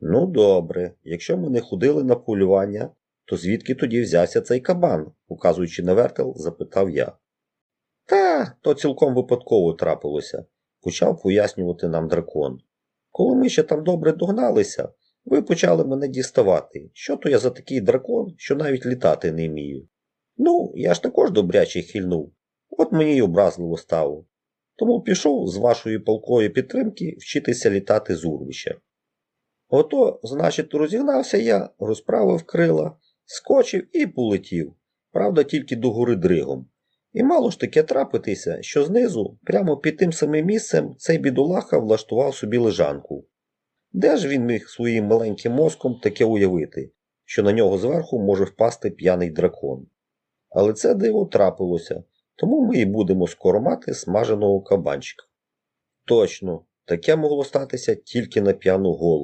Ну, добре, якщо ми не ходили на полювання, то звідки тоді взявся цей кабан? указуючи на вертел, запитав я. Та, то цілком випадково трапилося, почав пояснювати нам дракон. Коли ми ще там добре догналися, ви почали мене діставати. Що то я за такий дракон, що навіть літати не вмію? Ну, я ж також добряче хильнув. От мені й образливо стало. Тому пішов з вашої полкої підтримки вчитися літати з урвища. Ото, значить, розігнався я, розправив крила, скочив і полетів, правда, тільки до гори дригом. І мало ж таке трапитися, що знизу, прямо під тим самим місцем, цей бідолаха влаштував собі лежанку. Де ж він міг своїм маленьким мозком таке уявити, що на нього зверху може впасти п'яний дракон? Але це диво трапилося, тому ми і будемо скоро мати смаженого кабанчика. Точно, таке могло статися тільки на п'яну голову.